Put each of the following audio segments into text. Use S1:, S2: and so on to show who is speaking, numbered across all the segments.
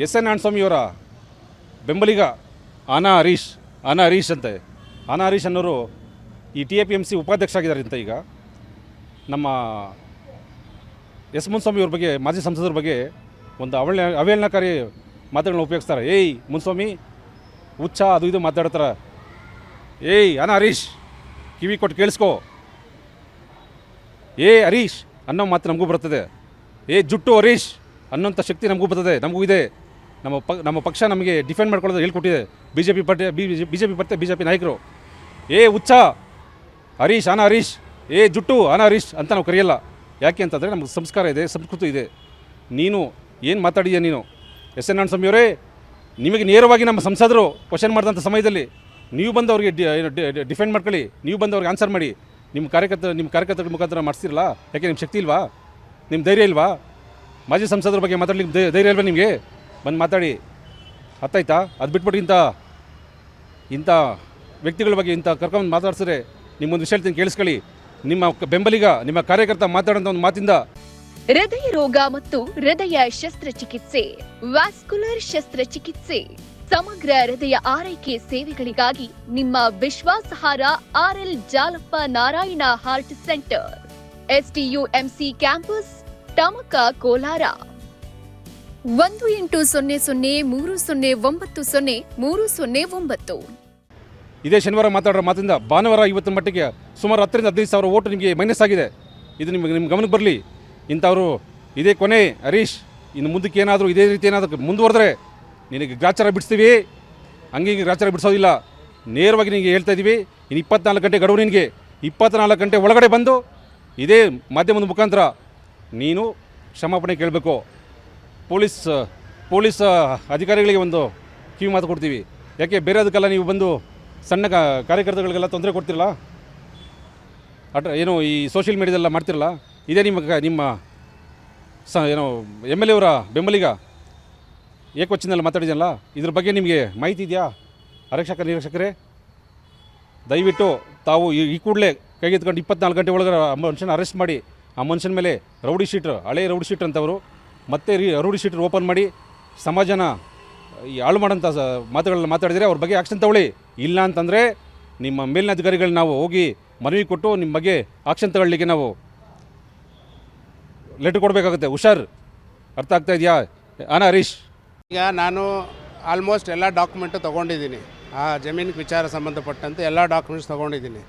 S1: S N ನಾರಾಯಣಸ್ವಾಮಿಯವರ ಬೆಂಬಲಿಗ ಆನಾ ಹರೀಶ್ ಆನಾ ಹರೀಶ್ ಅಂತೆ. ಆನಾ ಹರೀಶ್ ಅನ್ನೋರು ಈ T A P M C ಉಪಾಧ್ಯಕ್ಷ ಆಗಿದ್ದಾರೆ ಅಂತ ಈಗ. ನಮ್ಮ ಎಸ್ ಮುನ್ಸ್ವಾಮಿಯವ್ರ ಬಗ್ಗೆ, ಮಾಜಿ ಸಂಸದರ ಬಗ್ಗೆ ಒಂದು ಅವಳ ಅವೇಳನಕಾರಿ ಮಾತುಗಳನ್ನ ಉಪಯೋಗಿಸ್ತಾರೆ. ಏಯ್ ಮುನ್ಸ್ವಾಮಿ, ಹುಚ್ಚ, ಅದು ಇದು ಮಾತಾಡ್ತಾರೆ. ಏಯ್ ಅನ ಹರೀಶ್, ಕಿವಿ ಕೊಟ್ಟು ಕೇಳಿಸ್ಕೋ. ಏ ಹರೀಶ್ ಅನ್ನೋ ಮಾತು ನಮಗೂ ಬರ್ತದೆ. ಏ ಜುಟ್ಟು ಹರೀಶ್ ಅನ್ನೋಂಥ ಶಕ್ತಿ ನಮಗೂ ಬರ್ತದೆ, ನಮಗೂ ಇದೆ. ನಮ್ಮ ಪ, ನಮ್ಮ ಪಕ್ಷ ನಮಗೆ ಡಿಫೆಂಡ್ ಮಾಡ್ಕೊಳ್ಳೋದು ಹೇಳ್ಕೊಟ್ಟಿದೆ B J P party B J P ಪಟ್ಟೆ ಬಿ ಜೆ ಪಿ ನಾಯಕರು. ಏ ಹುಚ್ಚ, ಹರೀಶ್, ಅನ ಹರೀಶ್, ಏ ಜುಟ್ಟು, ಅನ ಹರೀಶ್ ಅಂತ ನಾವು ಕರೆಯಲ್ಲ. ಯಾಕೆ ಅಂತಂದರೆ ನಮಗೆ ಸಂಸ್ಕಾರ ಇದೆ, ಸಂಸ್ಕೃತಿ ಇದೆ. ನೀನು ಏನು ಮಾತಾಡಿದ್ಯಾ ನೀನು? ಎಸ್ ಎನ್ ಅವರೇ, ನಿಮಗೆ ನೇರವಾಗಿ ನಮ್ಮ ಸಂಸದರು ಕ್ವಶನ್ ಮಾಡಿದಂಥ ಸಮಯದಲ್ಲಿ ನೀವು ಬಂದು ಅವ್ರಿಗೆ ಡಿಫೆಂಡ್ ಮಾಡ್ಕೊಳ್ಳಿ. ನೀವು ಬಂದು ಅವ್ರಿಗೆ ಆನ್ಸರ್ ಮಾಡಿ. ನಿಮ್ಮ ಕಾರ್ಯಕರ್ತ, ನಿಮ್ಮ ಕಾರ್ಯಕರ್ತರ ಮುಖಾಂತರ ಮಾಡಿಸ್ತಿರಲ್ಲ? ಯಾಕೆ ನಿಮ್ಮ ಶಕ್ತಿ ಇಲ್ವಾ? ನಿಮ್ಮ ಧೈರ್ಯ ಇಲ್ವಾ? ಮಾಜಿ ಸಂಸದರ ಬಗ್ಗೆ ಮಾತಾಡ್ಲಿಕ್ಕೆ ಧೈರ್ಯ ಇಲ್ವಾ ನಿಮಗೆ? ಬಂದು ಮಾತಾಡಿ. ಅರ್ಥಾಯ್ತಾ ಅದು ಬಿಟ್ಬಿಟ್ಟು ಇಂಥ ಇಂಥ ವ್ಯಕ್ತಿಗಳ ಬಗ್ಗೆ ಇಂಥ ಕರ್ಕೊಂಡು ಮಾತಾಡ್ಸಿದ್ರೆ ನಿಮ್ಮೊಂದು ವಿಷಯ ಹೇಳ್ತೀನಿ, ಕೇಳಿಸ್ಕೊಳ್ಳಿ. ನಿಮ್ಮ ಬೆಂಬಲಿಗ, ನಿಮ್ಮ ಕಾರ್ಯಕರ್ತ ಮಾತಾಡೋಂಥ ಒಂದು ಮಾತಿಂದ.
S2: ಹೃದಯ ರೋಗ ಮತ್ತು ಹೃದಯ ಶಸ್ತ್ರಚಿಕಿತ್ಸೆ, ವ್ಯಾಸ್ಕುಲರ್ ಶಸ್ತ್ರಚಿಕಿತ್ಸೆ, ಸಮಗ್ರ ಹೃದಯ ಆರೈಕೆ ಸೇವೆಗಳಿಗಾಗಿ ನಿಮ್ಮ ವಿಶ್ವಾಸಹಾರ R L Jalappa Narayana heart centre STUMC campus Tamaka Kolar. ಒಂದು ಎಂಟು ಸೊನ್ನೆ ಸೊನ್ನೆ ಮೂರು ಸೊನ್ನೆ ಒಂಬತ್ತು ಸೊನ್ನೆ ಮೂರು ಸೊನ್ನೆ ಒಂಬತ್ತು.
S1: ಇದೇ ಶನಿವಾರ ಮಾತಾಡೋ ಮಾತಿಂದ ಭಾನುವಾರ ಇವತ್ತಿನ ಮಟ್ಟಿಗೆ ಸುಮಾರು ಹತ್ತರಿಂದ ಹದಿನೈದು ಸಾವಿರ ಓಟು ನಿಮಗೆ ಮೈನಸ್ ಆಗಿದೆ. ಇದು ನಿಮಗೆ ನಿಮ್ಮ ಗಮನಕ್ಕೆ ಬರಲಿ. ಇಂಥವರು ಇದೇ ಕೊನೆ ಹರೀಶ್, ಇನ್ನು ಮುಂದಕ್ಕೆ ಏನಾದರೂ ಇದೇ ರೀತಿ ಏನಾದರೂ ಮುಂದುವರೆದ್ರೆ ನಿನಗೆ ಗ್ರಾಚಾರ ಬಿಡಿಸ್ತೀವಿ. ಹಂಗೆ ಗ್ರಾಚಾರ ಬಿಡಿಸೋದಿಲ್ಲ. ನೇರವಾಗಿ ನಿನಗೆ ಹೇಳ್ತಾ ಇದ್ದೀವಿ ಇನ್ನು ಇಪ್ಪತ್ನಾಲ್ಕು ಗಂಟೆ ಗಡುವು ನಿನಗೆ. ಇಪ್ಪತ್ನಾಲ್ಕು ಗಂಟೆ ಒಳಗಡೆ ಬಂದು ಇದೇ ಮಾಧ್ಯಮದ ಮುಖಾಂತರ ನೀನು ಕ್ಷಮಾಪಣೆ ಕೇಳಬೇಕು. ಪೊಲೀಸ್ ಪೊಲೀಸ್ ಅಧಿಕಾರಿಗಳಿಗೆ ಒಂದು ಕಿವಿ ಮಾತು ಕೊಡ್ತೀವಿ. ಯಾಕೆ, ಬೇರೆ ಅದಕ್ಕೆಲ್ಲ ನೀವು ಬಂದು ಸಣ್ಣ ಕಾರ್ಯಕರ್ತಗಳಿಗೆಲ್ಲ ತೊಂದರೆ ಕೊಡ್ತಿರಲ್ಲ? ಅಟ್ ಏನು ಈ ಸೋಷಿಯಲ್ ಮೀಡಿಯಾದೆಲ್ಲ ಮಾಡ್ತಿರಲ್ಲ? ಇದೇ ನಿಮ್ಮ ನಿಮ್ಮ ಸ, ಏನೋ ಎಂ ಎಲ್ ಎ ಅವರ ಬೆಂಬಲಿಗ? ಏಕವಚನದಲ್ಲಿ ಮಾತಾಡಿದ್ಯಲ್ಲ? ಇದ್ರ ಬಗ್ಗೆ ನಿಮಗೆ ಮಾಹಿತಿ ಇದೆಯಾ? ಆರಕ್ಷಕ, ನಿರೀಕ್ಷಕರೇ? ದಯವಿಟ್ಟು ತಾವು ಈ ಕೂಡಲೇ ಕೈಗೆತ್ಕೊಂಡು ಇಪ್ಪತ್ನಾಲ್ಕು ಗಂಟೆ ಒಳಗೆ ಆ ಮನುಷ್ಯನ ಅರೆಸ್ಟ್ ಮಾಡಿ, ಆ ಮನುಷ್ಯನ ಮೇಲೆ ರೌಡಿ ಶೀಟ್ರ್, ಹಳೆ ರೌಡಿ ಶೀಟ್ರ್ ಅಂತವರು ಮತ್ತೆ ರೀ ರೂಢಿ ಶೀಟ್ ಓಪನ್ ಮಾಡಿ ಸಮಾಜನ, ಈ ಹಾಳು ಮಾಡೋಂಥ ಮಾತುಗಳನ್ನ ಮಾತಾಡಿದರೆ ಅವ್ರ ಬಗ್ಗೆ ಆಕ್ಷನ್ ತಗೊಳ್ಳಿ. ಇಲ್ಲ ಅಂತಂದರೆ ನಿಮ್ಮ ಮೇಲಿನ ಅಧಿಕಾರಿಗಳು ನಾವು ಹೋಗಿ ಮನವಿ ಕೊಟ್ಟು ನಿಮ್ಮ ಬಗ್ಗೆ ಆಕ್ಷನ್ ತಗೊಳ್ಳಿಕ್ಕೆ ನಾವು ಲೆಟ್ರ್ ಕೊಡಬೇಕಾಗುತ್ತೆ. ಹುಷಾರ್. ಅರ್ಥ ಆಗ್ತಾ ಇದೆಯಾ? ಅನಾ, ಹರೀಶ್.
S3: ಈಗ ನಾನು ಆಲ್ಮೋಸ್ಟ್ ಎಲ್ಲ ಡಾಕ್ಯುಮೆಂಟು ತೊಗೊಂಡಿದ್ದೀನಿ. ಆ ಜಮೀನಿಗೆ ವಿಚಾರ ಸಂಬಂಧಪಟ್ಟಂತೆ ಎಲ್ಲ ಡಾಕ್ಯುಮೆಂಟ್ಸ್ ತೊಗೊಂಡಿದ್ದೀನಿ.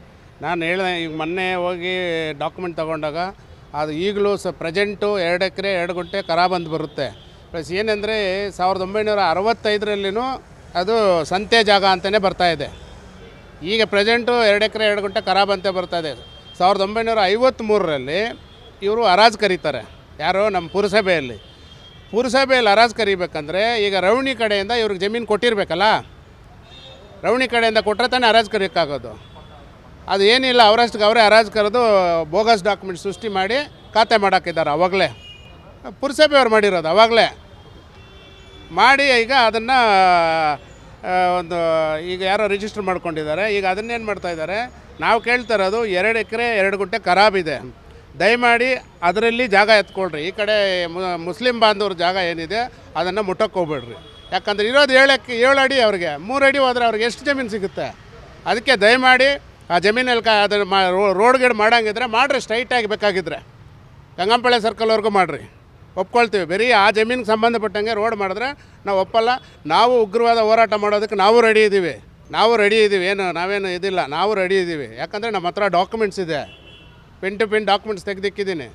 S3: ನಾನು ಹೇಳಿದೆ, ಈಗ ಮೊನ್ನೆ ಹೋಗಿ ಡಾಕ್ಯುಮೆಂಟ್ ತೊಗೊಂಡಾಗ ಅದು ಈಗಲೂ ಸ ಪ್ರೆಸೆಂಟು ಎರಡು ಎಕರೆ, ಎರಡು ಗುಂಟೆ ಕರಾ ಬಂದು ಬರುತ್ತೆ. ಪ್ಲಸ್ ಏನಂದರೆ ಸಾವಿರದ ಒಂಬೈನೂರ ಅರವತ್ತೈದರಲ್ಲಿನೂ ಅದು ಸಂತೆ ಜಾಗ ಅಂತಲೇ ಬರ್ತಾ ಇದೆ. ಈಗ ಪ್ರೆಸೆಂಟು ಎರಡು ಎಕರೆ, ಎರಡು ಗುಂಟೆ ಖರಾಬ್ ಅಂತ ಬರ್ತಾ ಇದೆ. ಸಾವಿರದ ಒಂಬೈನೂರ ಐವತ್ತ್ಮೂರರಲ್ಲಿ ಇವರು ಹರಾಜು ಕರೀತಾರೆ. ಯಾರು ನಮ್ಮ ಪುರಸಭೆಯಲ್ಲಿ. ಪುರಸಭೆಯಲ್ಲಿ ಹರಾಜು ಕರಿಬೇಕಂದ್ರೆ ಈಗ ರವಣಿ ಕಡೆಯಿಂದ ಇವ್ರಿಗೆ ಜಮೀನು ಕೊಟ್ಟಿರಬೇಕಲ್ಲ? ರವಣಿ ಕಡೆಯಿಂದ ಕೊಟ್ಟರೆ ತಾನೇ ಹರಾಜು ಕರೆಯೋಕ್ಕಾಗೋದು ಅದು ಏನಿಲ್ಲ ಅವರಷ್ಟಕ್ಕೆ ಅವರೇ ಹರಾಜು ಕರೆದು ಬೋಗಸ್ ಡಾಕ್ಯುಮೆಂಟ್ ಸೃಷ್ಟಿ ಮಾಡಿ ಖಾತೆ ಮಾಡೋಕ್ಕಿದ್ದಾರೆ ಅವಾಗಲೇ. ಪುರಸಭೆಯವ್ರು ಮಾಡಿರೋದು ಅವಾಗಲೇ. ಮಾಡಿ ಈಗ ಅದನ್ನು ಒಂದು, ಈಗ ಯಾರೋ ರಿಜಿಸ್ಟರ್ ಮಾಡ್ಕೊಂಡಿದ್ದಾರೆ, ಈಗ ಅದನ್ನೇನು ಮಾಡ್ತಾ ಇದ್ದಾರೆ, ನಾವು ಕೇಳ್ತಾ ಇರೋದು ಎರಡು ಎಕರೆ, ಎರಡು ಗುಂಟೆ ಖರಾಬಿದೆ ದಯಮಾಡಿ ಅದರಲ್ಲಿ ಜಾಗ ಎತ್ಕೊಳ್ರಿ. ಈ ಕಡೆ ಮುಸ್ಲಿಂ ಬಾಂಧವ್ರ ಜಾಗ ಏನಿದೆ, ಅದನ್ನು ಮುಟ್ಟಕ್ಕೆ ಹೋಗ್ಬೇಡ್ರಿ. ಯಾಕಂದ್ರೆ ಇರೋದು ಏಳಕ್ಕೆ, ಏಳು ಅಡಿ ಅವ್ರಿಗೆ. ಮೂರು ಅಡಿ ಹೋದರೆ ಅವ್ರಿಗೆ ಎಷ್ಟು ಜಮೀನು ಸಿಗುತ್ತೆ? ಅದಕ್ಕೆ ದಯಮಾಡಿ ಆ ಜಮೀನಲ್ಲಿ ಅದನ್ನು ಮಾ ರೋಡ್ ಗೇಡ್ ಮಾಡಂಗಿದ್ರೆ ಮಾಡಿರಿ ಸ್ಟ್ರೈಟಾಗಿ ಬೇಕಾಗಿದ್ರೆ. ಗಂಗಂಪಳ್ಳಿ ಸರ್ಕಲ್ವರೆಗೂ ಮಾಡಿರಿ. ಒಪ್ಕೊಳ್ತೀವಿ. ಬರೀ ಆ ಜಮೀನಿಗೆ ಸಂಬಂಧಪಟ್ಟಂಗೆ ರೋಡ್ ಮಾಡಿದ್ರೆ ನಾವು ಒಪ್ಪಲ್ಲ. ನಾವು ಉಗ್ರವಾದ ಹೋರಾಟ ಮಾಡೋದಕ್ಕೆ ನಾವು ರೆಡಿ ಇದ್ದೀವಿ ನಾವು ರೆಡಿ ಇದ್ದೀವಿ ಏನು, ನಾವೇನು ಇದಿಲ್ಲ. ನಾವು ರೆಡಿ ಇದ್ದೀವಿ ಯಾಕಂದರೆ ನಮ್ಮ ಹತ್ರ ಡಾಕ್ಯುಮೆಂಟ್ಸ್ ಇದೆ. Pen to pen documents ತೆಗೆದಿಕ್ಕಿದ್ದೀನಿ.